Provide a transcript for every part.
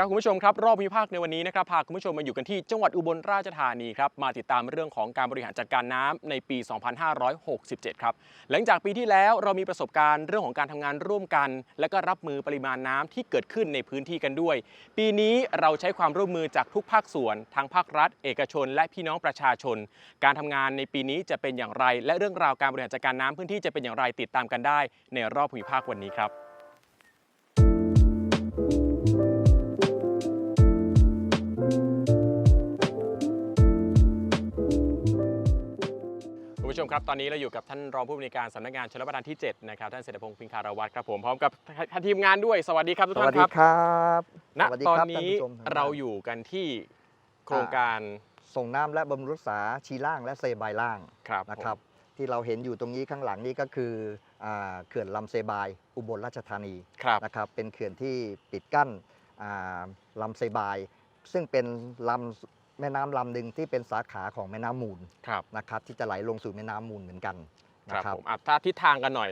ครับคุณผู้ชมครับรอบวิพากษ์ในวันนี้นะครับพาคุณผู้ชมมาอยู่กันที่จังหวัดอุบลราชธานีครับมาติดตามเรื่องของการบริหารจัดการน้ำในปี 2567 ครับหลังจากปีที่แล้วเรามีประสบการณ์เรื่องของการทำงานร่วมกัน และก็รับมือปริมาณน้ำที่เกิดขึ้นในพื้นที่กันด้วย ปีนี้เราใช้ความร่วมมือจากทุกภาคส่วนทั้งภาครัฐ เอกชน และพี่น้องประชาชน การทำงานในปีนี้จะเป็นอย่างไร และเรื่องราวการบริหารจัดการน้ำพื้นที่จะเป็นอย่างไรติดตามกันได้ ในรอบภูมิภาควันนี้ครับ ผู้ชมครับตอนนี้เราอยู่กับท่านรองผู้บริการสำนักงานชลประทานที่7นะครับท่านเศรษฐพงศ์พิงคารวัตรครับผมพร้อมกับท่านทีมงานด้วยสวัสดีครับทุกสท่าวัสนดีครับครับณสวัสดีตอนครับนี้ท่านผู้ชมทงบ้นเราอยู่กันที่โครงการส่งน้ำและบำรุงรักษาชีล่างและเซบายล่างครับนะครับ ที่เราเห็นอยู่ตรงนี้ข้างหลังนี้ก็คืออ่าเขื่อนลำเซบาย อุบลราชธานีครับนะครับเป็นเขื่อนที่ปิดกั้นอ่าลำเซบาย ซึ่งเป็นลำ แม่น้ำลำหนึ่งที่เป็นสาขาของแม่น้ำมูลครับนะครับที่จะไหลลงสู่แม่น้ำมูลเหมือนกันคนะรับครับ ผมอะถ้าทิศทางกันหน่อย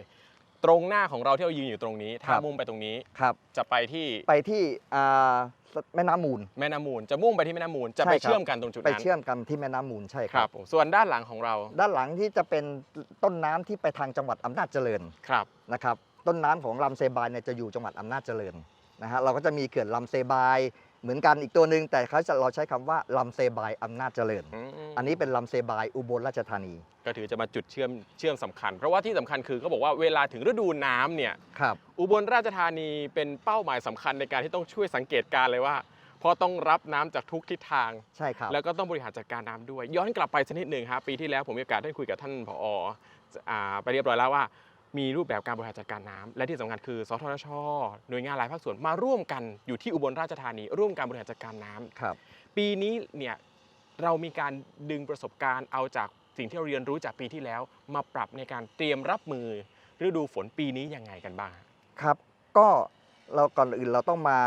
ตรงหน้าของเราที่เรายืนอยู่ตรงนี้ ถ้าครับ มุ่งไปตรงนี้ครับ จะไปที่ไปที่อ่าแม่น้ำมูล แม่น้ำมูล จะมุ่งไปที่แม่น้ำมูลจะใช่ไปครับ เชื่อมกันตรงจุดไปนั้นเชื่อมกันที่แม่น้ำมูลใช่คครัรับบผมส่วนด้านหลังของเราด้านหลังที่จะเป็นต้นน้ำที่ไปทางจังหวัดอำนาจเจริญครับ นะครับต้นน้ำของลำเซบายเนี่ยจะอยู่จังหวัดอำนาจเจริญนะฮะเราก็จะมีเขื่อนลำเซบาย เหมือนกันอีกตัวหนึ่งแต่เขาจะเราใช้คำว่าลำเซบายอำนาจเจริญอืมอันนี้เป็นลำเซบายอุบลราชธานี ก็ถือจะมาจุดเชื่อมเชื่อมสำคัญ เพราะว่าที่สำคัญคือเขาบอกว่าเวลาถึงฤดูน้ำเนี่ย ครับ อุบลราชธานีเป็นเป้าหมายสำคัญในการที่ต้องช่วยสังเกตการณ์เลยว่า เพราะต้องรับน้ำจากทุกทิศทาง ใช่ครับ แล้วก็ต้องบริหารจัดการน้ำด้วย ย้อนกลับไปสักนิดหนึ่งครับปีที่แล้วผมมีโอกาสได้คุยกับท่านผออ่าไปเรียบร้อยแล้วว่า มีรูปแบบการบริหารจัดการน้ำและที่สำคัญคือสทชหน่วยงานหลายภาคส่วนมาร่วมกันอยู่ที่อุบลราชธานี ร่วมการบริหารจัดการน้ำครับ ปีนี้เนี่ยเรามีการดึงประสบการณ์เอาจากสิ่งที่เราเรียนรู้จากปีที่แล้ว มาปรับในการเตรียมรับมือฤดูฝนปีนี้ยังไงกันบ้างครับ ก็เราก่อนอื่นเราต้องมา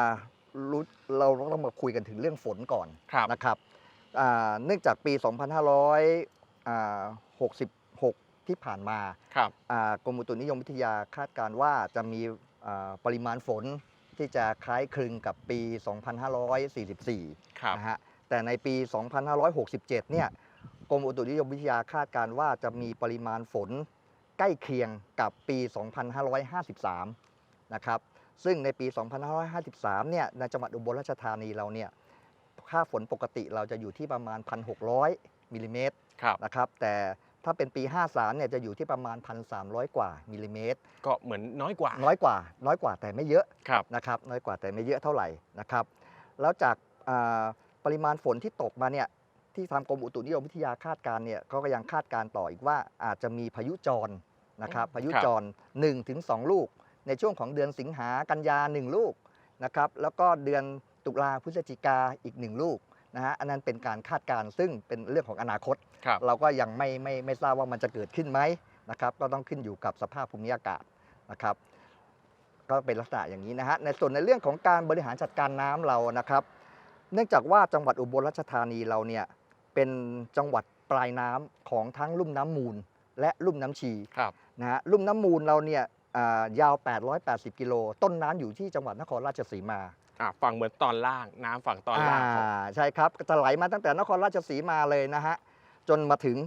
รู้เราต้องมาคุยกันถึงเรื่องฝนก่อนครับนะครับอ่าเนื่องจากปี 2566 ที่ผ่านมาครับอ่ากรมอุตุนิยมวิทยาคาดการณ์ว่าจะมีอ่าปริมาณฝนที่จะคล้ายคลึงกับปี 2544ครับนะฮะแต่ในปี 2567 เนี่ยกรมอุตุนิยมวิทยาคาดการณ์ว่าจะมีปริมาณฝนใกล้เคียงกับปี 2553 นะครับซึ่งในปี 2553 เนี่ยในจังหวัดอุบลราชธานีเราเนี่ยค่าฝนปกติเราจะอยู่ที่ประมาณ 1,600มิลลิเมตรครับนะครับแต่ ถ้าเป็นปี 53เนี่ยจะอยู่ที่ประมาณ 1,300 กว่ามิลลิเมตร ก็เหมือนน้อยกว่า น้อยกว่า น้อยกว่าแต่ไม่เยอะครับนะครับ น้อยกว่าแต่ไม่เยอะเท่าไหร่นะครับ แล้วจากอ่าปริมาณฝนที่ตกมาเนี่ยที่ทางกรมอุตุนิยมวิทยาคาดการณ์เนี่ยเขาก็ยังคาดการณ์ต่ออีกว่าอาจจะมีพายุจรนะครับอืมพายุครับจร1-2ถึง2ลูก ในช่วงของเดือนสิงหากันยา1ลูกนะครับ แล้วก็เดือนตุลาพฤศจิกาอีก 1 ลูก นะฮะอันนั้นเป็นการคาดการณ์ซึ่งเป็นเรื่องของอนาคต ครับ เราก็ยังไม่ไม่ไม่ทราบว่ามันจะเกิดขึ้นไหมนะครับก็ต้องขึ้นอยู่กับสภาพภูมิอากาศนะครับ ก็เป็นลักษณะอย่างนี้นะฮะในส่วนในเรื่องของการบริหารจัดการน้ำเรานะครับ เนื่องจากว่าจังหวัดอุบลราชธานีเราเนี่ยเป็นจังหวัดปลายน้ำของทั้งลุ่มน้ำมูล และลุ่มน้ำชีครับ นะฮะลุ่มน้ำมูลเราเนี่ยอ่ายาว 880 กิโลต้นน้ำอยู่ที่จังหวัดนครราชสีมา อะฝั่งเหมือนตอนล่างน้ำฝั่งตอนล่างของอ่าใช่ครับจะไหลมาตั้งแต่นครราชสีมาเลยนะฮะ จนมาถึง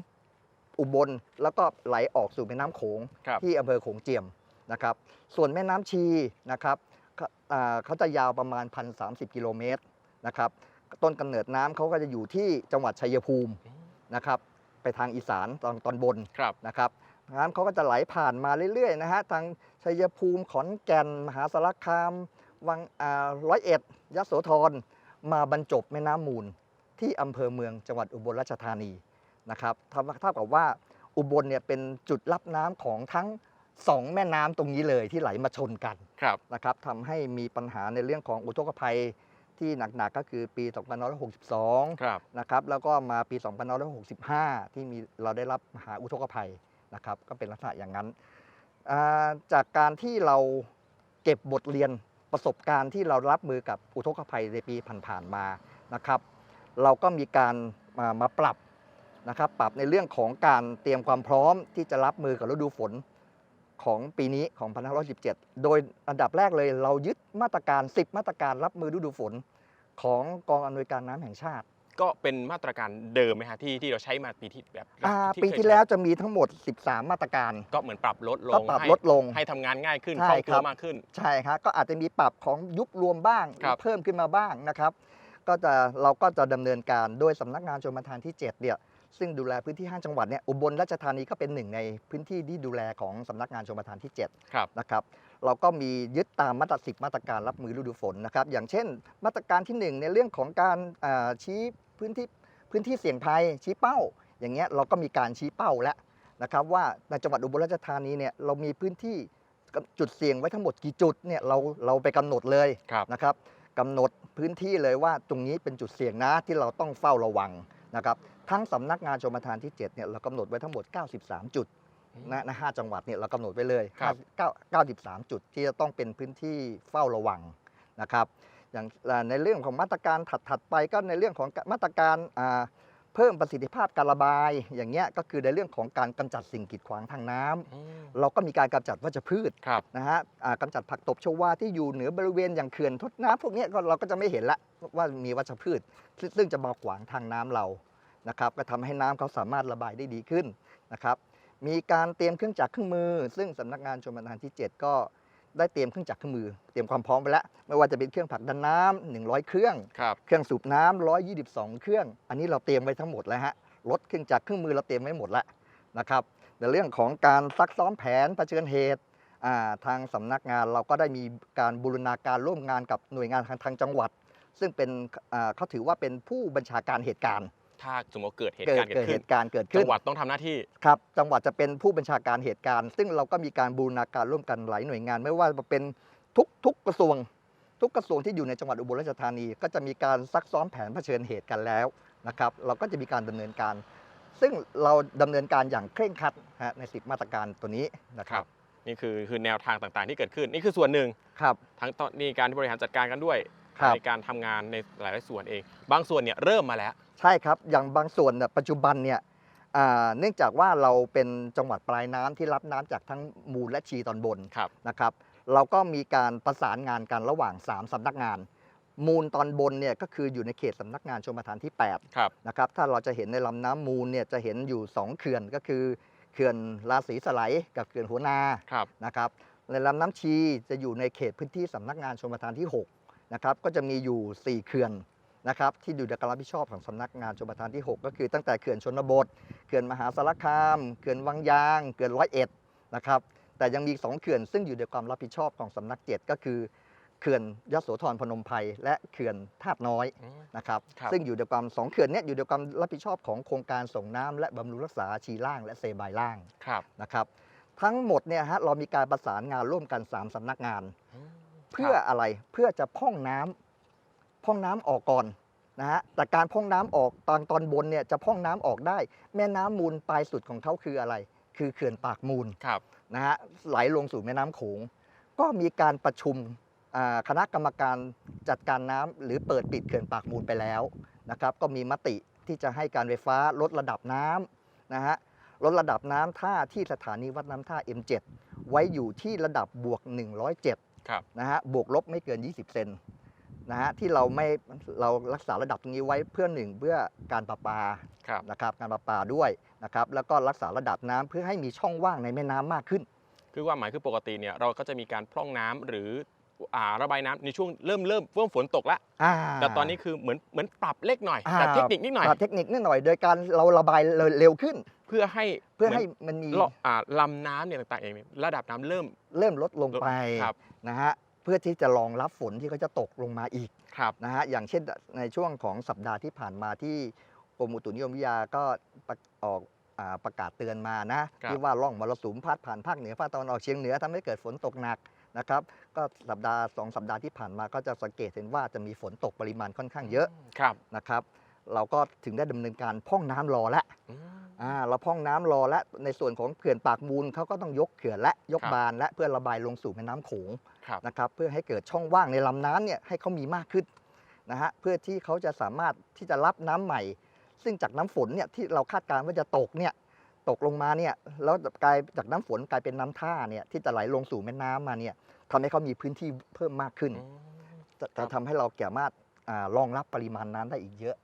อุบลแล้วก็ไหลออกสู่แม่น้ำโขงครับ ที่อำเภอโขงเจียมนะครับ ส่วนแม่น้ำชีนะครับเขาอ่าเขาจะยาวประมาณ 1,030 กิโลเมตรนะครับ ต้นกำเนิดน้ำเขาก็จะอยู่ที่จังหวัดชัยภูมินะครับ ไปทางอีสานตอนตอนบน ครับ นะครับน้ำเขาก็จะไหลผ่านมาเรื่อยๆนะฮะทางชัยภูมิขอนแก่น มหาสารคาม วังอ่าร้อยเอ็ดยโสธรมาบรรจบแม่น้ำมูล ที่อำเภอเมืองจังหวัดอุบลราชธานีนะครับเท่าเท่ากับว่าอุบลเนี่ยเป็นจุดรับน้ำของทั้งสองแม่น้ำตรงนี้เลยที่ไหลมาชนกันครับนะครับทำให้มีปัญหาในเรื่องของอุทกภัยที่หนักๆก็คือปี2562ครับนะครับแล้วก็มาปี2565 ที่มีเราได้รับมหาอุทกภัยนะครับก็เป็นลักษณะอย่างนั้นอ่าจากการที่เราเก็บบทเรียน ประสบการณ์ที่เรารับมือกับอุทกภัยในปีผ่านๆมานะครับ เราก็มีการมามาปรับนะครับ ปรับในเรื่องของการเตรียมความพร้อมที่จะรับมือกับฤดูฝนของปีนี้ของ2517 โดยอันดับแรกเลยเรายึดมาตรการ 10 มาตรการรับมือฤดูฝน ของกองอำนวยการน้ำแห่งชาติ ก็เป็นมาตรการเดิมไหมฮะที่ที่เราใช้มาปีที่แบบอ่าเคยปีที่ใช้แล้วจะมีทั้งหมด 13 มาตรการ ก็เหมือนปรับลดลก็งปรับให้ลดลงให้ทำงานง่ายขึ้นใช่คล่องตัวครับมากขึ้น ใช่ครับก็อาจจะมีปรับของยุบรวมบ้างหครัรืบอเพิ่มขึ้นมาบ้างนะครับ ก็จะเราก็จะดำเนินการโดยสำนักงานชลประทานที่ 7 เนี่ยซึ่งดูแลพื้นที่5จังหวัดเนี่ยอุบลราชธานีก็เป็นหนึ่งในพื้นที่ที่ดูแลของสำนักงานชลประทานที่7ครับนะครับเราก็มียึดตามมาตรสิบมาตรการรับมือฤดูฝนนะครับ อย่างเช่น มาตรการที่ 1 ในเรื่องของการอ่าชี้ พื้นที่พื้นที่เสี่ยงภัยชี้เป้า อย่างเงี้ยเราก็มีการชี้เป้าแล้วนะครับว่าในจังหวัดอุบลราชธานีเนี่ยเรามีพื้นที่จุดเสี่ยงไว้ทั้งหมดกี่จุดเนี่ยเราเราไปกำหนดเลยครับนะครับกำหนดพื้นที่เลยว่าตรงนี้เป็นจุดเสี่ยงนะที่เราต้องเฝ้าระวังนะครับทั้งสำนักงานชมประทานที่7เนี่ยเรากำหนดไว้ทั้งหมด 93 จุดนะนะห้าจังหวัดเนี่ยเรากำหนดไว้เลยครับห้าเก้า93 จุดที่จะต้องเป็นพื้นที่เฝ้าระวังนะครับ อย่างอ่าในเรื่องของมาตรการถัดๆไปก็ในเรื่องของมาตรการอ่าเพิ่มประสิทธิภาพการระบาย อย่างเงี้ยก็คือในเรื่องของการกำจัดสิ่งกีดขวางทางน้ำอืมเราก็มีการกำจัดวัชพืชครับนะฮะอ่ากำจัดผักตบชวาที่อยู่เหนือบริเวณอย่างเขื่อนทดน้ำพวกเนี้ยก็เราก็จะไม่เห็นละว่ามีวัชพืช ซึ่งซึ่งจะมาขวางทางน้ำเรานะครับก็ทำให้น้ำเขาสามารถระบายได้ดีขึ้นนะครับมีการเตรียมเครื่องจักรเครื่องมือ ซึ่งสำนักงานชมประทานที่ 7 ก็ ได้เตรียมเครื่องจักรเครื่องมือ เตรียมความพร้อมไปแล้ว ไม่ว่าจะเป็นเครื่องผลักดันน้ำ100 เครื่องครับเครื่องสูบน้ำ122 เครื่อง อันนี้เราเตรียมไว้ทั้งหมดแล้วฮะรถเครื่องจักรเครื่องมือเราเตรียมไว้หมดแล้วนะครับในเรื่องของการซักซ้อมแผนเผชิญเหตุอ่าทางสำนักงานเราก็ได้มีการบูรณาการร่วมงานกับหน่วยงานทางทางจังหวัด ซึ่งเป็นอ่าเขาถือว่าเป็นผู้บัญชาการเหตุการณ์ ถ้าสมมติเกิดเหตุเกิกาดรณ์เกิเกิดดเหขึ้นตุการณ์เกิดจัขึ้นงหวัดต้องทำหน้าที่ ครับจังหวัดจะเป็นผู้บัญชาการเหตุการณ์ ซึ่งเราก็มีการบูรณาการร่วมกันหลายหน่วยงาน ไม่ว่าจะเป็นทุกทุกกระทรวง ทุกกระทรวงที่อยู่ในจังหวัดอุบลราชธานี ก็จะมีการซักซ้อมแผนเผชิญเหตุกันแล้วนะครับ เราก็จะมีการดำเนินการ ซึ่งเราดำเนินการอย่างเคร่งครัดฮะในสิบมาตรการตัวนี้นะคครัรับบ นี่คือคือแนวทางต่างๆที่เกิดขึ้น นี่คือส่วนหนึ่งครับ ทั้งตอนนี้การบริหารจัดการกันด้วย ครับ ในการทำงานในหลายๆส่วนเอง บางส่วนเนี่ยเริ่มมาแล้ว ใช่ครับ อย่างบางส่วนเนี่ยปัจจุบันเนี่ยอ่าเนื่องจากว่าเราเป็นจังหวัดปลายน้ำที่รับน้ำจากทั้งมูลและชีตอนบนครับ นะครับ เราก็มีการประสานงานกันระหว่าง 3สำนักงาน มูลตอนบนเนี่ยก็คืออยู่ในเขตสำนักงานชมประทานที่ 8 ครับ นะครับ ถ้าเราจะเห็นในลำน้ำมูลเนี่ยจะเห็นอยู่ 2 เขื่อนก็คือเขื่อนราศีสไลยกับเขื่อนหัวนา ครับ นะครับ ในลำน้ำชีจะอยู่ในเขตพื้นที่สำนักงานชมประทานที่6 นะครับก็จะมีอยู่ 4 เขื่อนนะครับที่อยู่ในการรับผิดชอบของสำนักงานชมประทานที่ 6 ก็คือตั้งแต่เขื่อนชนบท เขื่อนมหาสารคาม เขื่อนวังยาง เขื่อนร้อยเอ็ดนะครับแต่ยังมีอีกสองเขื่อนซึ่งอยู่ในความรับผิดชอบของสำนักเจ็ดก็คือเขื่อนยโสธรพนมไพรและเขื่อนธาตุน้อยอืมนะครับครับซึ่งอยู่ในความสองเขื่อนเนี้ยอยู่ในความรับผิดชอบของโครงการส่งน้ำและบำรุงรักษาชีล่าง และเซบายล่างครับนะครับ ทั้งหมดเนี่ยฮะเรามีการประสานงานร่วมกัน 3สำนักงานม เพื่ออะไรเพื่อจะพ่องน้ำพ่องน้ำออกก่อนนะฮะแต่การพ่องน้ำออกตอนตอนบนเนี่ยจะพ่องน้ำออกได้ แม่น้ำมูลปลายสุดของเขาคืออะไร คือเขื่อนปากมูลครับนะฮะไหลลงสู่แม่น้ำโขงก็มีการประชุมอ่าคณะกรรมการจัดการน้ำหรือเปิดปิดเขื่อนปากมูลไปแล้วนะครับ ก็มีมติที่จะให้การไฟฟ้าลดระดับน้ำนะฮะลดระดับน้ำท่าที่สถานีวัดน้ำท่า M7 ไว้อยู่ที่ระดับบวก 107ครับ นะฮะบวกลบไม่เกิน 20 เซนนะฮะที่เราไม่เรารักษาระดับตรงนี้ไว้เพื่อหนึ่งเพื่อการประปาครับนะครับการประปาด้วยนะครับแล้วก็รักษาระดับน้ำเพื่อให้มีช่องว่างในแม่น้ำมากขึ้น คือความหมายคือปกติเนี่ยเราก็จะมีการพร่องน้ำหรืออ่า ระบายน้ำในช่วงเริ่มเริ่มเริ่มฝนตกแล้วอ่าแต่ตอนนี้คือเหมือนเหมือนปรับเล็กหน่อยอ่าแต่เทคนิคนิดหน่อยปรับเทคนิคนิดหน่อย โดยการเราระบายเร็วขึ้น เพื่อให้เพื่อให้มืมันมีนลอ่าลำน้ำเนี่ยต่างๆเองเนี่ยระดับน้ำเริ่มเริ่มลดลงไปครับนะฮะเพื่อที่จะรองรับฝนที่เขาจะตกลงมาอีกครับนะฮะอย่างเช่นในช่วงของสัปดาห์ที่ผ่านมาที่กรมอุตุนิยมวิทยาก็ประออกอ่าประกาศเตือนมานะครับที่ว่าร่องมรสุมพาดผ่านภาคเหนือภาคตะวันออกเฉียงเหนือทำให้เกิดฝนตกหนัก นะครับก็สัปดาห์สองสัปดาห์ที่ผ่านมาก็จะสังเกตเห็นว่าจะมีฝนตกปริมาณค่อนข้างเยอะครับนะครับ เราก็ถึงได้ดำเนินการพร่องน้ำรอแล้วอืมอ่าเราพร่องน้ำรอและในส่วนของเขื่อนปากมูลเขาก็ต้องยกเขื่อนและยกครับบานและเพื่อระบายลงสู่แม่น้ำโขงครับนะครับเพื่อให้เกิดช่องว่างในลำน้ำเนี่ยให้เขามีมากขึ้นนะฮะเพื่อที่เขาจะสามารถที่จะรับน้ำใหม่ ซึ่งจากน้ำฝนเนี่ยที่เราคาดการณ์ว่าจะตกเนี่ย ตกลงมาเนี่ยแล้วกลายจากน้ำฝนกลายเป็นน้ำท่าเนี่ยที่จะไหลลงสู่แม่น้ำมาเนี่ยทำให้เขามีพื้นที่เพิ่มมากขึ้นอืมจะครัจะบทำให้เราสามารถอ่ารองรับปริมาณน้ำได้อีกเยอะ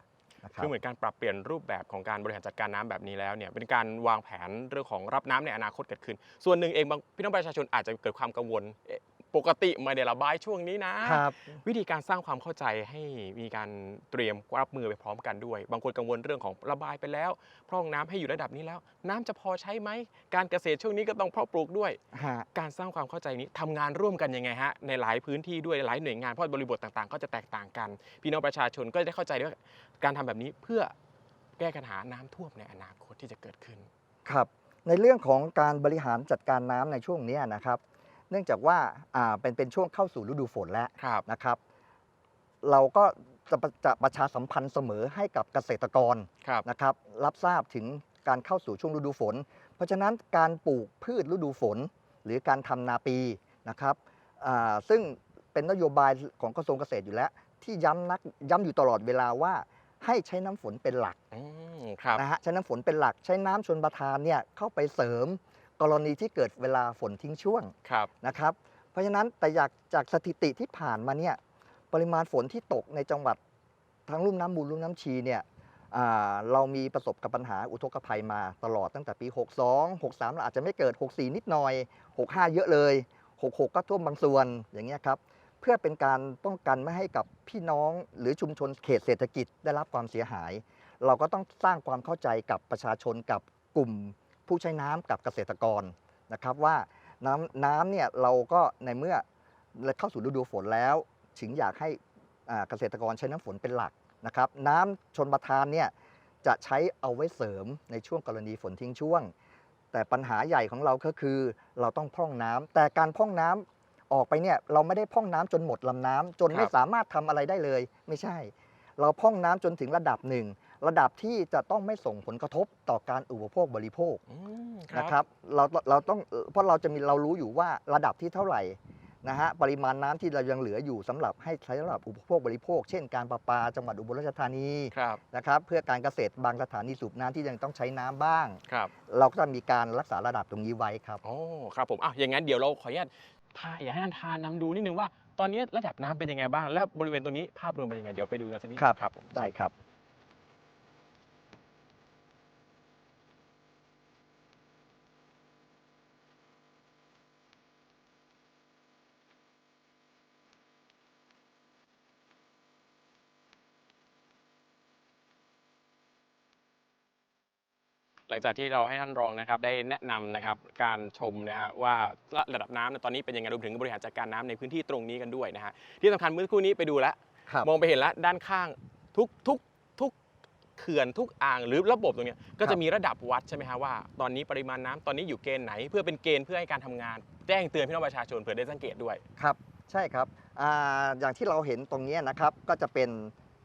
นะครับคือเหมือนการปรับเปลี่ยนรูปแบบของการบริหารจัดการน้ำแบบนี้แล้วเนี่ยเป็นการวางแผนเรื่องของรับน้ำในอนาคตเกิดขึ้น ส่วนหนึ่งเองบางพี่น้องประชาชนอาจจะเกิดความกังวลเอ๊ะ ปกติไม่ได้ระบายช่วงนี้นะ ครับวิธีการสร้างความเข้าใจให้มีการเตรียมรับมือไปพร้อมกันด้วย บางคนกังวลเรื่องของระบายไปแล้วพร่องน้ำให้อยู่ระดับนี้แล้ว น้ำจะพอใช้ไหม การเกษตรช่วงนี้ก็ต้องเพาะปลูกด้วย ฮะ การสร้างความเข้าใจนี้ทำงานร่วมกันยังไงฮะในหลายพื้นที่ด้วยหลายหน่วยงานเพราะบริบทต่างๆ ก็จะแตกต่างกัน พี่น้องประชาชนก็จะได้เข้าใจด้วยว่าการทำแบบนี้เพื่อแก้ปัญหาน้ำท่วมในอนาคตที่จะเกิดขึ้น ครับ ในเรื่องของการบริหารจัดการน้ำในช่วงเนี้ยนะครับ เนื่องจากว่าอ่าเป็นเป็นช่วงเข้าสู่ฤดูฝนแล้วครับนะครับ เราก็จะประจะประชาสัมพันธ์เสมอให้กับเกษตรกรครับนะครับ รับทราบถึงการเข้าสู่ช่วงฤดูฝน เพราะฉะนั้นการปลูกพืชฤดูฝน หรือการทำนาปีนะครับอ่าซึ่งเป็นนโยบายของกระทรวงเกษตรอยู่แล้ว ที่ย้ำนักย้ำอยู่ตลอดเวลาว่าให้ใช้น้ำฝนเป็นหลักอืมครับนะฮะใช้น้ำฝนเป็นหลักใช้น้ำชนประทานเนี่ยเข้าไปเสริม กรณีที่เกิดเวลาฝนทิ้งช่วงครับ นะครับ เพราะฉะนั้นแต่อยากจากสถิติที่ผ่านมาเนี่ยปริมาณฝนที่ตกในจังหวัดทั้งลุ่มน้ำมูลลุ่มน้ำชีเนี่ยอ่าเรามีประสบกับปัญหาอุทกภัยมาตลอดตั้งแต่ปี 62 63เราอาจจะไม่เกิด 64 นิดหน่อย 65 เยอะเลย 66 ก็ท่วมบางส่วนอย่างเงี้ยครับเพื่อเป็นการป้องกันไม่ให้กับพี่น้องหรือชุมชนเขตเศรษฐกิจได้รับความเสียหาย เราก็ต้องสร้างความเข้าใจกับประชาชนกับกลุ่ม ผู้ใช้น้ำกับเกษตรกรนะครับว่าน้ำน้ำเนี่ยเราก็ในเมื่อเข้าสู่ฤดูฝนแล้วถึงอยากให้อ่าเกษตรกรใช้น้ำฝนเป็นหลักนะครับ น้ำชนประทานเนี่ยจะใช้เอาไว้เสริมในช่วงกรณีฝนทิ้งช่วง แต่ปัญหาใหญ่ของเราก็คือเราต้องพร่องน้ำแต่การพร่องน้ำออกไปเนี่ยเราไม่ได้พร่องน้ำจนหมดลำน้ำจนครับไม่สามารถทำอะไรได้เลย ไม่ใช่ เราพร่องน้ำจนถึงระดับหนึ่ง ระดับที่จะต้องไม่ส่งผลกระทบต่อการอุปโภคบริโภคอืมนะครับเราเราต้องเพราะเราจะมีเรารู้อยู่ว่าระดับที่เท่าไหร่นะฮะปริมาณน้ำที่เรายังเหลืออยู่สำหรับให้ใช้สำหรับอุปโภคบริโภค เช่นการประปาจังหวัดอุบลราชธานีครับนะครับเพื่อการเกษตรบางสถานีสูบน้ำที่ยังต้องใช้น้ำบ้างครับเราก็จะมีการรักษาระดับตรงนี้ไว้ครับโอ้ครับผมอะอย่างนั้นเดี๋ยวเราขออนุญาตพาอยากให้ท่านทานนำดูนิดนึงว่า ตอนนี้ระดับน้ำเป็นยังไงบ้าง และบริเวณตรงนี้ภาพรวมเป็นยังไงเดี๋ยวไปดูกันสักนิดครับครับผมได้ครับ หลังจากที่เราให้ท่านรองนะครับได้แนะนำนะครับการชมนะฮะว่าระดับน้ำในตอนนี้เป็นยังไงรวมถึงบริหารจัดการน้ำในพื้นที่ตรงนี้กันด้วยนะฮะที่สำคัญเมื่อสักครู่นี้ไปดูแล้วครับมองไปเห็นแล้วด้านข้างทุกทุกทุกเขื่อนทุกอ่างหรือระบบตรงเนี้ยก็ครัจะบมีระดับวัดใช่ไหมฮะว่า ตอนนี้ปริมาณน้ำตอนนี้อยู่เกณฑ์ไหน เพื่อเป็นเกณฑ์เพื่อให้การทำงาน แจ้งเตือนพี่น้องประชาชนเผื่อได้สังเกตด้วย ครับใช่ครับอาอย่างที่เราเห็นตรงเนี้ยนะครับก็จะเป็น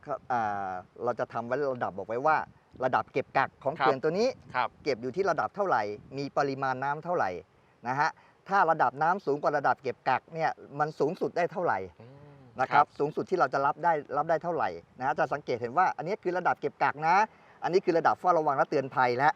ครับอ่าเราจะทำไว้ระดับบอกไว้ว่า ระดับเก็บกักของครับเขื่อนตัวนี้ ครับ เก็บอยู่ที่ระดับเท่าไหร่ มีปริมาณน้ำเท่าไหร่นะฮะ ถ้าระดับน้ำสูงกว่าระดับเก็บกักเนี่ยมันสูงสุดได้เท่าไหร่อืม นะครับ สูงสุดที่เราจะรับได้รับได้เท่าไหร่นะฮะจะสังเกตเห็นว่าอันนี้คือระดับเก็บกักนะ อันนี้คือระดับเฝ้าระวังและเตือนภัยแล้ว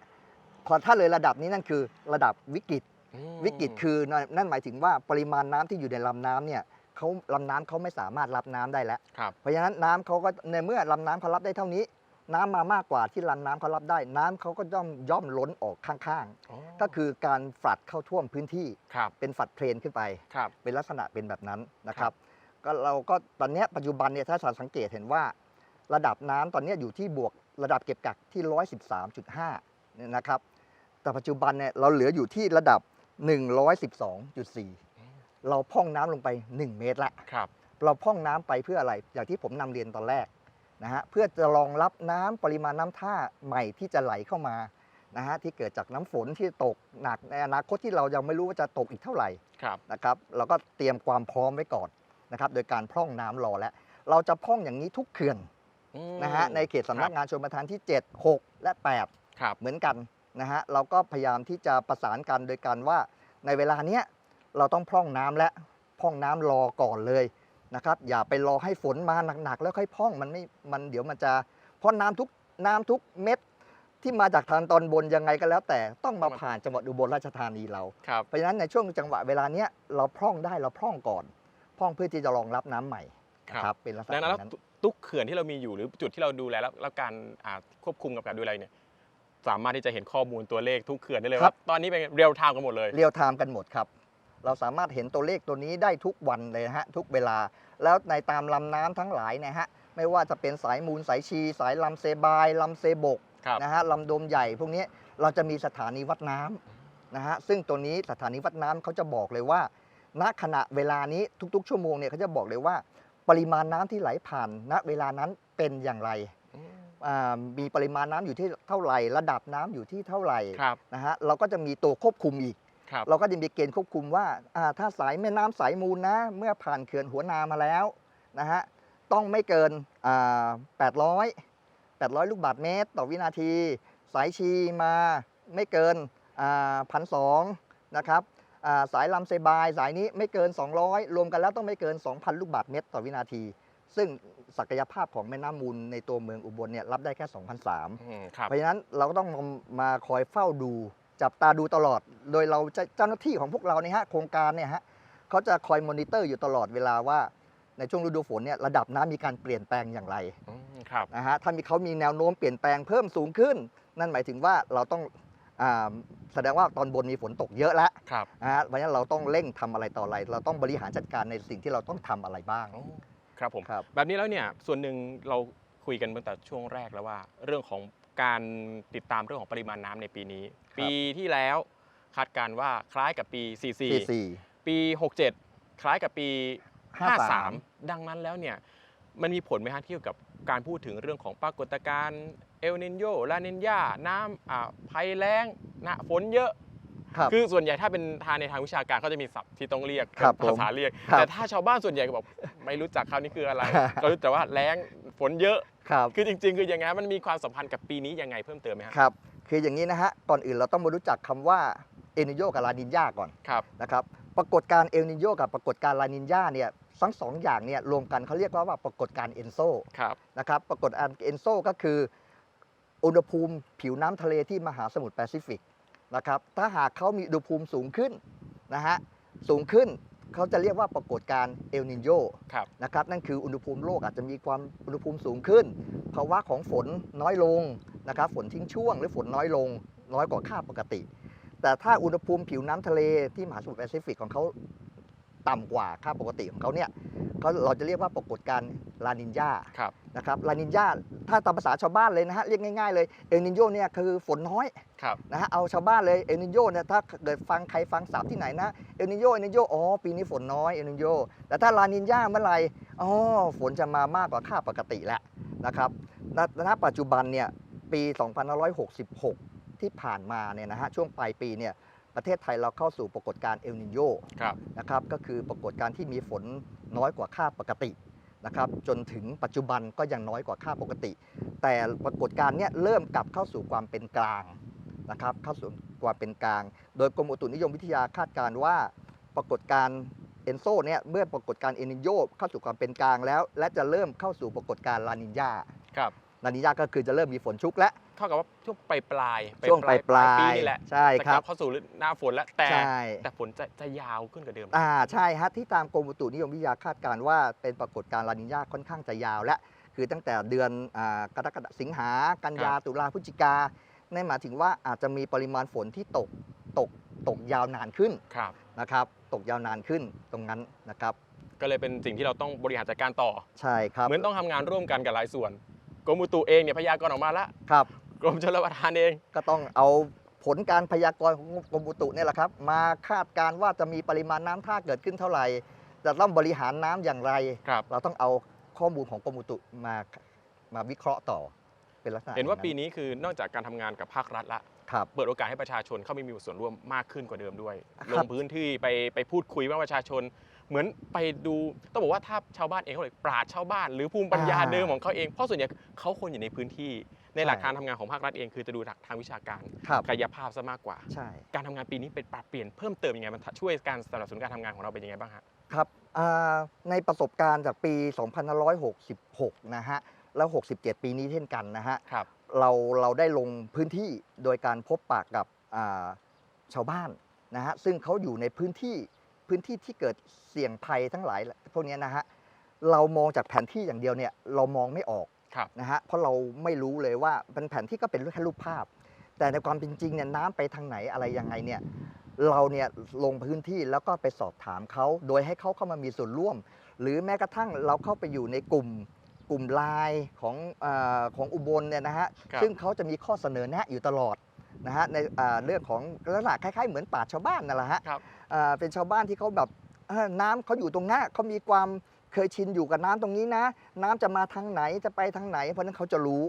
พอถ้าเลยระดับนี้นั่นคือระดับวิกฤต อืมวิกฤตคือนั่นนั่นหมายถึงว่าปริมาณน้ำที่อยู่ในลำน้ำเนี่ยเขาลำน้ำเขาไม่สามารถรับน้ำได้แล้ว ครับ เพราะฉะนั้นน้ำเขาก็ในเมื่อลำน้ำเขารับได้เท่านี้ น้ำมามากกว่าที่ลำน้ำเขารับได้ น้ำเขาก็ย่อมย่อมล้นออกข้างอ๋อๆก็คือการฝัดเข้าท่วมพื้นที่ ครับเป็นฝัดเพลนขึ้นไป ครับเป็นลักษณะเป็นแบบนั้นนะคครัรับบก็เราก็ตอนเนี้ยปัจจุบันเนี่ยถ้าสังเกตเห็นว่า ระดับน้ำตอนเนี้ยอยู่ที่บวกระดับเก็บกักที่ 113.5เนี่ยนะครับ แต่ปัจจุบันเนี่ยเราเหลืออยู่ที่ระดับ 112.4 เราพร่องน้ำลงไป 1 เมตรละ ครับ เราพร่องน้ำไปเพื่ออะไร อย่างที่ผมนำเรียนตอนแรก นะฮะเพื่อจะรองรับน้ำปริมาณน้ำท่าใหม่ที่จะไหลเข้ามานะฮะที่เกิดจากน้ำฝนที่ตกหนักในอนาคตที่เรายังไม่รู้ว่าจะตกอีกเท่าไหร่ครับนะครับเราก็เตรียมความพร้อมไว้ก่อนนะครับโดยการพร่องน้ำรอแล้วเราจะพร่องอย่างนี้ทุกเขื่อนอืมนะฮะในเขตสำนักครับงานชลประทานที่ 7 6 และ8ครับเหมือนกันนะฮะเราก็พยายามที่จะประสานกันโดยการว่าในเวลาเนี้ยเราต้องพร่องน้ำและพร่องน้ำรอก่อนเลย นะครับอย่าไปรอให้ฝนมาหนักๆแล้วค่อยพร่องมันไม่มันเดี๋ยวมันจะเพราะน้ำทุกน้ำทุกเม็ดที่มาจากทางตอนบนยังไงก็แล้ว แต่ต้องมาผ่านจังหวัดอุบลราชธานีเรา ครับ เพราะฉะนั้นในช่วงจังหวะเวลาเนี้ยเราพร่องได้เราพร่องก่อน พร่องเพื่อที่จะรองรับน้ำใหม่นะคครัรับบเป็นลักษดัณะงนั้นแล้วนั้น ทุกเขื่อนที่เรามีอยู่หรือจุดที่เราดูแลแล้วแล้วการอ่าควบคุมกับการดูแลเนี่ยสามารถที่จะเห็นข้อมูลตัวเลขทุกเขื่อนได้เลยว่าตอนนี้เป็นเรียลไทม์กันหมดเลย เรียลไทม์กันหมดครับ เราสามารถเห็นตัวเลขตัวนี้ได้ทุกวันเลยนะฮะทุกเวลา แล้วในตามลำน้ำทั้งหลายเนะฮะไม่ว่าจะเป็นสายมูลสายชี สายลำเซบายลำเซบกครับ นะฮะลำโดมใหญ่ พวกนี้เราจะมีสถานีวัดน้ำนะฮะซึ่งตัวนี้สถานีวัดน้ำเขาจะบอกเลยว่า ณขณะเวลานี้ทุกๆ ชั่วโมงเนี่ยเขาจะบอกเลยว่า ปริมาณน้ำที่ไหลผ่าน ณเวลานั้นเป็นอย่างไรอ่ามีปริมาณน้ำอยู่ที่เท่าไหร่ ระดับน้ำอยู่ที่เท่าไหร่ครับ นะฮะเราก็จะมีตัวควบคุมอีก ครับเราก็จะมีเกณฑ์ควบคุมว่าอ่าถ้าสายแม่น้ำสายมูลนะ เมื่อผ่านเขื่อนหัวนามาแล้วนะฮะต้องไม่เกินอ่า800 800 ลูกบาศก์เมตร ต่อวินาที สายชีมาไม่เกินพันสองนะครับอ่าสายลำเซบายสายนี้ไม่เกิน 200 รวมกันแล้วต้องไม่เกิน 2,000 ลูกบาศก์เมตร ต่อวินาที ซึ่งศักยภาพของแม่น้ำมูลในตัวเมืองอุบลเนี่ยรับได้แค่ 2,003อืมครับเพราะฉะนั้นเราก็ต้องมามาคอยเฝ้าดู จับตาดูตลอด โดยเราจะเจ้าหน้าที่ของพวกเราเนี่ยฮะโครงการเนี่ยฮะเขาจะคอยมอนิเตอร์อยู่ตลอดเวลาว่าในช่วงฤดูฝนเนี่ยระดับน้ำมีการเปลี่ยนแปลงอย่างไรอืมครับนะฮะถ้ามีเขามีแนวโน้มเปลี่ยนแปลงเพิ่มสูงขึ้น นั่นหมายถึงว่าเราต้องอาแสดงว่าตอนบนมีฝนตกเยอะแล้วครับนะฮะเพราะฉะนั้นเราต้องเร่งทำอะไรต่ออะไร เราต้องบริหารจัดการในสิ่งที่เราต้องทำอะไรบ้างโอ้ครับผมครับแบบนี้แล้วเนี่ยส่วนหนึ่งเราคุยกันตั้งแต่ช่วงแรกแล้วว่า เรื่องของ การติดตามเรื่องของปริมาณน้ำในปีนี้ ปีที่แล้วคาดการณ์ว่าคล้ายกับปี 44 44 ปี 67 คล้ายกับปี 53 53ดังนั้นแล้วเนี่ยมันมีผลไหมฮะที่เกี่ยวกับการพูดถึงเรื่องของปรากฏการณ์เอลนินโยลานินยาน้ำอ่าภัยแล้งนะฝนเยอะครับคือส่วนใหญ่ถ้าเป็นทางในทางวิชาการเขาจะมีศัพท์ที่ต้องเรียกครับเป็นภาษาเรียกครับแต่ถ้าชาวบ้านส่วนใหญ่ก็บอกไม่รู้จักคำนี้คืออะไร ก็รู้แต่ว่าแล้งฝนเยอะ ครับคือจริง ๆ คือยังไงมันมีความสัมพันธ์กับปีนี้ยังไงเพิ่มเติมไหมฮะครับ คืออย่างนี้นะฮะ ก่อนอื่นเราต้องมารู้จักคำว่าเอลนิโยกับลานินยาก่อนครับ นะครับ ปรากฏการณ์เอลนิโยกับปรากฏการณ์ลานินยาเนี่ย ทั้งสองอย่างเนี่ยรวมกันเขาเรียกว่าว่าปรากฏการณ์เอนโซ ครับ นะครับ ปรากฏการณ์เอนโซก็คือ อุณหภูมิผิวน้ำทะเลที่มหาสมุทรแปซิฟิกนะครับ ถ้าหากเขามีอุณหภูมิสูงขึ้นนะฮะ สูงขึ้น เขาจะเรียกว่าปรากฏการณ์เอลนิโยครับ นะครับนั่นคืออุณหภูมิโลกอาจจะมีความอุณหภูมิสูงขึ้น ภาวะของฝนน้อยลงนะครับฝนทิ้งช่วงหรือฝนน้อยลง น้อยกว่าค่าปกติ แต่ถ้าอุณหภูมิผิวน้ำทะเลที่มหาสมุทรแปซิฟิกของเขาต่ำกว่าค่าปกติของเขาเนี่ย เขาเราจะเรียกว่าปรากฏการณ์ลานินยาครับนะครับลานินยาถ้าตามภาษาชาวบ้านเลยนะฮะเรียกง่ายๆเลยเอลนินโยเนี่ยคือฝนน้อยครับนะฮะเอาชาวบ้านเลยเอลนิโยเนี่ยถ้าเกิดฟังใครฟังศัพท์ที่ไหนนะเอลนิโยเอลนิโยอ๋อปีนี้ฝนน้อยเอลนิโยแต่ถ้าลานินยาเมื่อไหร่อ๋อฝนจะมามากกว่าค่าปกติแล้วนะครับณณปัจจุบันเนี่ยปี 2566 ที่ผ่านมาเนี่ยนะฮะช่วงปลายปีเนี่ย ประเทศไทยเราเข้าสู่ปรากฏการณ์เอลนิโยครับนะครับก็คือปรากฏการณ์ที่มีฝนน้อยกว่าค่าปกตินะครับจนถึงปัจจุบันก็ยังน้อยกว่าค่าปกติ แต่ปรากฏการณ์เนี้ยเริ่มกลับเข้าสู่ความเป็นกลางนะครับเข้าสู่ความเป็นกลาง โดยกรมอุตุนิยมวิทยาคาดการณ์ว่า ปรากฏการณ์เอนโซเนี่ยเมื่อปรากฏการณ์เอนิโยเข้าสู่ความเป็นกลางแล้ว และจะเริ่มเข้าสู่ปรากฏการณ์ลานินยาครับลานินยาก็คือจะเริ่มมีฝนชุกแล้ว เท่ากับว่าช่วงปลายปลายๆช่วงปลายปลาปียนี่แหละใช่จะคกรัลับบเข้าสู่หน้าฝนแล้วแต่ใช่แต่ฝนจะจะยาวขึ้นกว่าเดิมอ่าใช่ฮะที่ตามกรมอุตุนิยมวิทยาคาดการณ์ว่าเป็นปรากฏการณ์ลานินยาค่อนข้างจะยาวและคือตั้งแต่เดือนอากรกฎาสิงหากันยาตุลาพฤศจิกานั่นหมายถึงว่าอาจจะมีปริมาณฝนที่ตกตกตกยาวนานขึ้นครับนะครับ ตกยาวนานขึ้นตรงนั้นนะครับ ก็เลยเป็นสิ่งที่เราต้องบริหารจัดการต่อใช่ครับเหมือนต้องทำงานร่วมกันกับหลายส่วนกรมอุตุเองเนี่ยพยากรณ์ออกมาแล้วครับ กรมชลประทานเอง ก็ต้องเอาผลการพยากรณ์ของกรมอุตุเนี่ยแหละครับ มาคาดการณ์ว่าจะมีปริมาณน้ำท่าเกิดขึ้นเท่าไหร่ จะต้องบริหารน้ำอย่างไร ครับ เราต้องเอาข้อมูลของกรมอุตุมามาวิเคราะห์ต่อเป็นลักษณะเห็นว่าอย่งปีนี้คือนอกจากการทำงานกับภาครัฐละ ครับ เปิดโอกาสให้ประชาชนเข้าไปมีส่วนร่วมมากขึ้นกว่าเดิมด้วยครับลงพื้นที่ไปไปพูดคุยว่าประชาชน เหมือนไปดูต้องบอกว่าถ้าชาวบ้านเองเขาเลยปราดชาวบ้าน หรือภูมิปัญญาเดิมของเขาเองเพราะส่วนใหญ่เขาคนอยู่ในพื้นที่ ในหลักการทำงานของภาครัฐเองคือจะดูทางวิชาการครับกายภาพซะมากกว่าใช่การทำงานปีนี้เป็นปรับเปลี่ยนเพิ่มเติมยังไงมันช่วยการสนับสนุนการทำงานของเราเป็นยังไงบ้างฮะครับอ่าในประสบการณ์จากปี 2566 นะฮะ แล้ว 67 ปีนี้เช่นกันนะฮะครับเราเราได้ลงพื้นที่โดยการพบปากกับอ่าชาวบ้านนะฮะ ซึ่งเขาอยู่ในพื้นที่พื้นที่ที่เกิดเสี่ยงภัยทั้งหลายพวกเนี้ยนะฮะ เรามองจากแผนที่อย่างเดียวเนี่ยเรามองไม่ออกครับ นะฮะเพราะเราไม่รู้เลยว่าเป็นแผนที่ก็เป็นแค่รูปภาพ แต่ในความเป็นจริงเนี่ยน้ำไปทางไหนอะไรยังไงเนี่ยเราเนี่ยลงพื้นที่แล้วก็ไปสอบถามเขาโดยให้เขาเข้ามามีส่วนร่วม หรือแม้กระทั่งเราเข้าไปอยู่ในกลุ่มกลุ่มไลน์ของอาของอุบลเนี่ยนะฮะครับซึ่งเขาจะมีข้อเสนอแนะอยู่ตลอดนะฮะในอ่าเรื่องของลักษณะคล้ายๆเหมือนป่าชชาวบ้านนั่นแหละฮะครับอ่าเป็นชาวบ้านที่เขาแบบเอ่อน้ำเขาอยู่ตรงหน้าเขามีความ เคยชินอยู่กับน้ำตรงนี้นะ น้ำจะมาทางไหนจะไปทางไหน เพราะฉะนั้นเขาจะรู้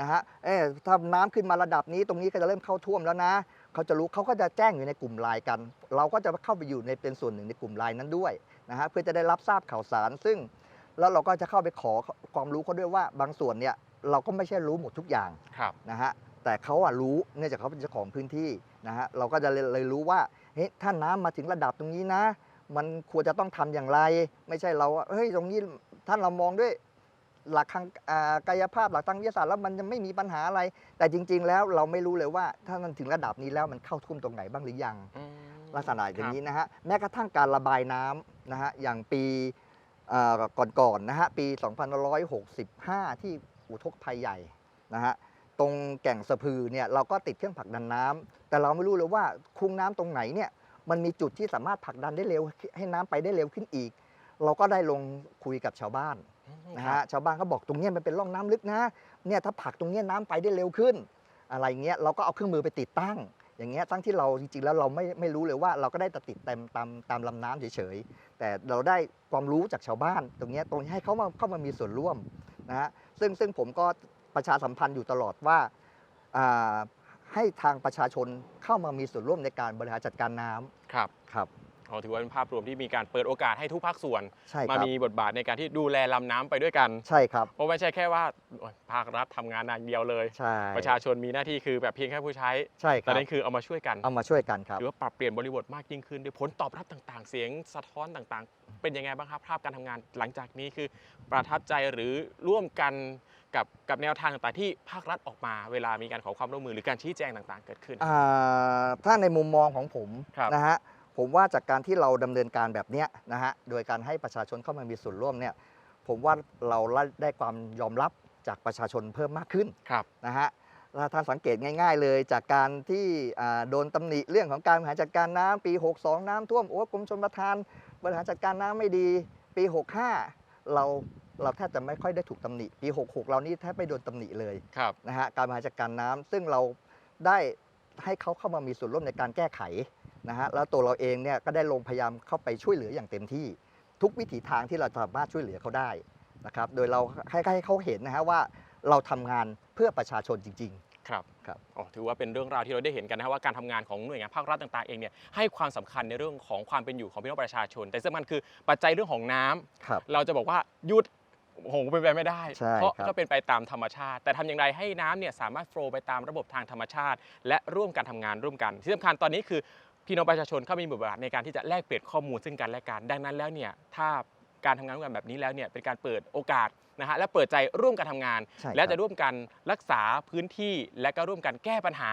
นะฮะเอ้ยถ้าน้ำขึ้นมาระดับนี้ตรงนี้ก็จะเริ่มเข้าท่วมแล้วนะเขาจะรู้เขาก็จะแจ้งอยู่ในกลุ่มไลน์กัน เราก็จะเข้าไปอยู่ในเป็นส่วนหนึ่งในกลุ่มไลน์นั้นด้วยนะฮะเพื่อจะได้รับทราบข่าวสาร ซึ่งแล้วเราก็จะเข้าไปขอความรู้เขาด้วยว่าบางส่วนเนี่ยเราก็ไม่ใช่รู้หมดทุกอย่างครับนะฮะแต่เขาอะรู้เนื่องจากเขาเป็นเจ้าของพื้นที่นะฮะเราก็จะเลยเลยรู้ว่าเฮ้ยถ้าน้ำมาถึงระดับตรงนี้นะ มันควรจะต้องทำอย่างไร ไม่ใช่เราว่าเฮ้ยตรงนี้ท่านเรามองด้วยหลักทางอ่ากายภาพหลักทางวิทยาศาสตร์แล้วมันจะไม่มีปัญหาอะไร แต่จริง ๆ แล้วเราไม่รู้เลยว่าถ้ามันถึงระดับนี้แล้วมันเข้าท่วมตรงไหนบ้างหรือยังอืมลักษณะอย่างครับนี้นะฮะแม้กระทั่งการระบายน้ำนะฮะอย่างปีเอ่อก่อนๆนะฮะปี 2565 ที่อุทกภัยใหญ่นะฮะตรงแก่งสะพือเนี่ยเราก็ติดเครื่องผลักดันน้ำแต่เราไม่รู้เลยว่าคุ้งน้ำตรงไหนเนี่ย มันมีจุดที่สามารถผลักดันได้เร็วให้น้ำไปได้เร็วขึ้นอีก เราก็ได้ลงคุยกับชาวบ้านนะครัฮะบชาวบ้านก็บอกตรงเนี้ยมันเป็นร่องน้ำลึกนะเนี่ยถ้าผลักตรงเนี้ยน้ำไปได้เร็วขึ้น อะไรเงี้ยเราก็เอาเครื่องมือไปติดตั้ง อย่างเงี้ยทั้งที่เราจริงๆแล้วเราไม่ไม่รู้เลยว่าเราก็ได้แต่ติดเต็มตามตามลำน้ำเฉยๆแต่เราได้ความรู้จากชาวบ้าน ตรงเนี้ยตรงนี้ให้เขามาเข้ามามีส่วนร่วมนะฮะซึ่งซึ่งผมก็ประชาสัมพันธ์อยู่ตลอดว่าอ่า ให้ทางประชาชนเข้ามามีส่วนร่วมในการบริหารจัดการน้ำครับครับ อ๋อถือว่าเป็นภาพรวมที่มีการเปิดโอกาสให้ทุกภาคส่วน ใช่คมารับมีบทบาทในการที่ดูแลลำน้ำไปด้วยกัน ใช่ครับเพราะไม่ใช่แค่ว่าโอ๊ยภาครัฐทำงานอย่างเดียวเลย ใช่ประชาชนมีหน้าที่คือแบบเพียงแค่ผู้ใช้ ใช่คแต่รับนั้นคือเอามาช่วยกันเอามาช่วยกันครับ หรือว่าปรับเปลี่ยนบริบทมากยิ่งขึ้นด้วยผลตอบรับต่างๆ เสียงสะท้อนต่างๆ เป็นยังไงบ้างครับภาพการทำงานหลังจากนี้คือประทับใจหรือร่วมกัน กับกับแนวทางต่างๆที่ภาครัฐออกมาเวลามีการขอความร่วมมือหรือการชี้แจงต่างๆ เกิดขึ้น อ่าถ้าในมุมมองของผมครับนะฮะผมว่าจากการที่เราดำเนินการแบบเนี้ยนะฮะโดยการให้ประชาชนเข้ามามีส่วนร่วมเนี่ยผมว่าเราได้ความยอมรับจากประชาชนเพิ่มมากขึ้นครับ นะฮะถ้าท่านสังเกตง่าย ๆ เลยจากการที่อ่าโดนตำหนิเรื่องของการบริหารจัดการน้ำปี 62 น้ำท่วมโอ้กรมชลประทาน บริหารจัดการน้ำไม่ดีปี 65 เรา เราแทบจะไม่ค่อยได้ถูกตำหนิปี 66 เรานี่แทบไม่โดนตำหนิเลยครับนะฮะการบริหารจัดการน้ำซึ่งเราได้ให้เขาเข้ามามีส่วนร่วมในการแก้ไขนะฮะแล้วตัวเราเองเนี่ยก็ได้ลงพยายามเข้าไปช่วยเหลืออย่างเต็มที่ ทุกวิถีทางที่เราสามารถช่วยเหลือเขาได้นะครับโดยเราให้ให้เขาเห็นนะฮะว่าเราทำงานเพื่อประชาชนจริงครับครับอ๋อถือว่าเป็นเรื่องราวที่เราได้เห็นกันนะครับว่าการทำงานของหน่วยงานภาครัฐต่างๆเองเนี่ยให้ความสำคัญในเรื่องของความเป็นอยู่ของพี่น้องประชาชน แต่สำคัญคือปัจจัยเรื่องของน้ำๆครับเราจะบอกว่าหยุด โอ้โหเป็นไปไม่ได้ ใช่เพราะครับก็เป็นไปตามธรรมชาติ แต่ทำอย่างไรให้น้ำเนี่ยสามารถโฟลว์ไปตามระบบทางธรรมชาติ และร่วมกันทำงานร่วมกัน ที่สำคัญตอนนี้คือพี่น้องประชาชนเข้ามีบทบาทในการที่จะแลกเปลี่ยนข้อมูลซึ่งกันและกัน ดังนั้นแล้วเนี่ยถ้าการทำงานร่วมกันแบบนี้แล้วเนี่ยเป็นการเปิดโอกาสนะฮะและเปิดใจร่วมกันทำงาน ใช่ครับ และจะร่วมกันรักษาพื้นที่และก็ร่วมกันแก้ปัญหา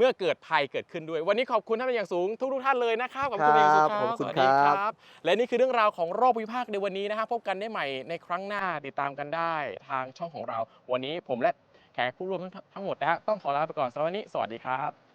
เมื่อเกิดภัยเกิดขึ้นด้วย วันนี้ขอบคุณท่านเป็นอย่างสูงทุกทุกๆท่านเลยนะครับขอบคุณเป็นอย่างสูงคครัรับบขอบคุณสวัสดีครับบและนี่คือเรื่องราวของรอบวิพากษ์ในวันนี้นะครับพบกันได้ใหม่ในครั้งหน้าติดตามกันได้ทางช่องของเรา วันนี้ผมและแขกผู้ร่วมทั้งหมดนะฮะต้องขอลาไปก่อนสำหรับวันนี้สวัสดีครับ